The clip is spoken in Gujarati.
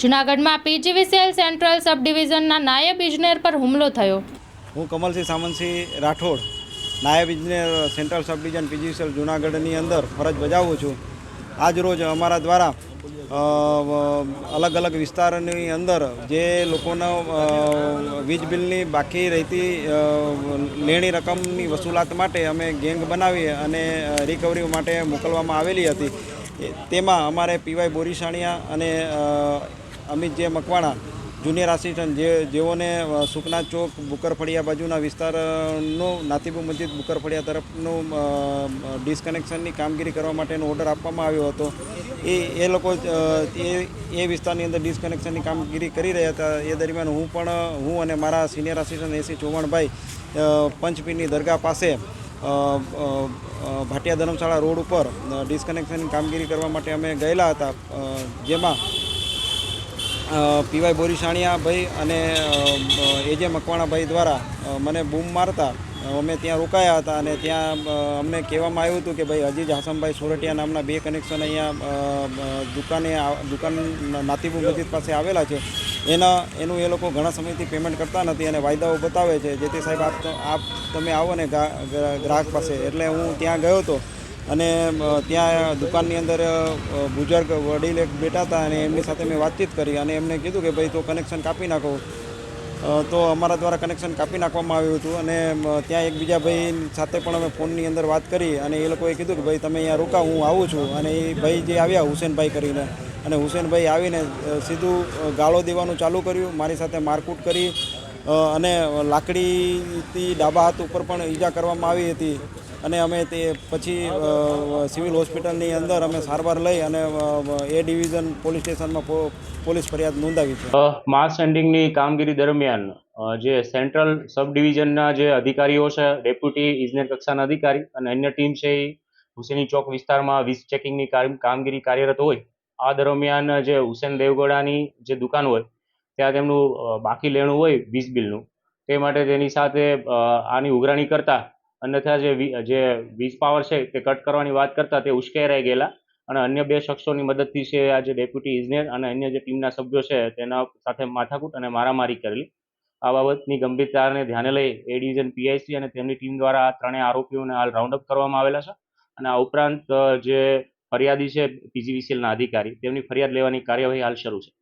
જૂનાગઢમાં પીજીવીસીએલ સેન્ટ્રલ સબ ડિવિઝનના નાયબ ઇજનેર પર હુમલો થયો. હું કમલસિંહ સામંતસિંહ રાઠોડ, નાયબ ઇજનેર સેન્ટ્રલ સબ ડિવિઝન સેલ જુનાગઢની અંદર ફરજ બજાવું છું. આજ રોજ અમારા દ્વારા અલગ અલગ વિસ્તારની અંદર જે લોકોનો વીજ બિલની બાકી રહેતી લેણી રકમની વસૂલાત માટે અમે ગેંગ બનાવી અને રિકવરી માટે મોકલવામાં આવેલી હતી. તેમાં અમારે પીવાય બોરીસાણિયા અને અમિત જે મકવાણા, જુનિયર આસિસ્ટન્ટ, જે જેઓને સુકના ચોક બુકરફળિયા બાજુના વિસ્તારનું, નાતીબુ મસ્જિદ બુકરફળિયા તરફનું ડિસ્કનેક્શનની કામગીરી કરવા માટેનો ઓર્ડર આપવામાં આવ્યો હતો. એ એ લોકો એ એ વિસ્તારની અંદર ડિસ્કનેક્શનની કામગીરી કરી રહ્યા હતા. એ દરમિયાન હું પણ, હું અને મારા સિનિયર આસિસ્ટન્ટ એસી ચૌહાણભાઈ પંચપીરની દરગાહ પાસે ભાટિયા ધર્મશાળા રોડ ઉપર ડિસ્કનેક્શનની કામગીરી કરવા માટે અમે ગયેલા હતા. જેમાં પીવાય બોરીસાણિયા ભાઈ અને એજે મકવાણાભાઈ દ્વારા મને બૂમ મારતા અમે ત્યાં રોકાયા હતા અને ત્યાં અમને કહેવામાં આવ્યું હતું કે ભાઈ અજીજ હાસમભાઈ સોરઠિયા નામના બે કનેક્શન અહીંયા દુકાને દુકાન નાતીબુ મસ્જિદ પાસે આવેલા છે. એના, એનું એ લોકો ઘણા સમયથી પેમેન્ટ કરતા નથી અને વાયદાઓ બતાવે છે. જેથી સાહેબ, આપ આપ તમે આવો ને ગ્રાહક પાસે. એટલે હું ત્યાં ગયો હતો. અને ત્યાં દુકાનની અંદર બુજુર્ગ વડીલ એક બેઠા હતા અને એમની સાથે મેં વાતચીત કરી અને એમને કીધું કે ભાઈ, તો કનેક્શન કાપી નાખો. તો અમારા દ્વારા કનેક્શન કાપી નાખવામાં આવ્યું હતું અને ત્યાં એકબીજા ભાઈ સાથે પણ અમે ફોનની અંદર વાત કરી અને એ લોકોએ કીધું કે ભાઈ, તમે અહીંયા રોકા, હું આવું છું. અને એ ભાઈ જે આવ્યા, હુસેનભાઈ કરીને. અને હુસેનભાઈ આવીને સીધું ગાળો દેવાનું ચાલુ કર્યું. મારી સાથે મારકૂટ કરી અને લાકડીથી ડાબા હાથ ઉપર પણ ઈજા કરવામાં આવી હતી. અને અમે તે પછી સિવિલ હોસ્પિટલની અંદર અમે સારવાર લઈ અને એ ડિવિઝન પોલીસ સ્ટેશનમાં પોલીસ ફરિયાદ નોંધાવી છે. માસ સેન્ડિંગની કામગીરી દરમિયાન જે સેન્ટ્રલ સબ ડિવિઝનના જે અધિકારીઓ છે, ડેપ્યુટી ઇજનેર કક્ષાના અધિકારી અને અન્ય ટીમ છે એ, હુસેની ચોક વિસ્તારમાં વીસ ચેકિંગની કામગીરી કાર્યરત હોય. આ દરમિયાન જે હુસેન દેવગોડાની જે દુકાન હોય, ત્યાં તેમનું બાકી લેણું હોય વીજ બિલનું. તે માટે તેની સાથે આની ઉઘરાણી કરતા અન્યથા જે જે વીજ પાવર છે તે કટ કરવાની વાત કરતા તે ઉશ્કેરાઈ ગયેલા. અને અન્ય બે શખ્સોની મદદથી છે આ જે ડેપ્યુટી ઇજનેર અને અન્ય જે ટીમના સભ્યો છે તેના સાથે માથાકૂટ અને મારામારી કરેલી. આ બાબતની ગંભીરતાને ધ્યાને લઈ એ ડિવિઝન પીઆઈસી અને તેમની ટીમ દ્વારા આ ત્રણેય આરોપીઓને હાલ રાઉન્ડ અપ કરવામાં આવેલા છે. અને આ ઉપરાંત જે ફરિયાદી છે પીજીવીસીએલના અધિકારી, તેમની ફરિયાદ લેવાની કાર્યવાહી હાલ શરૂ છે.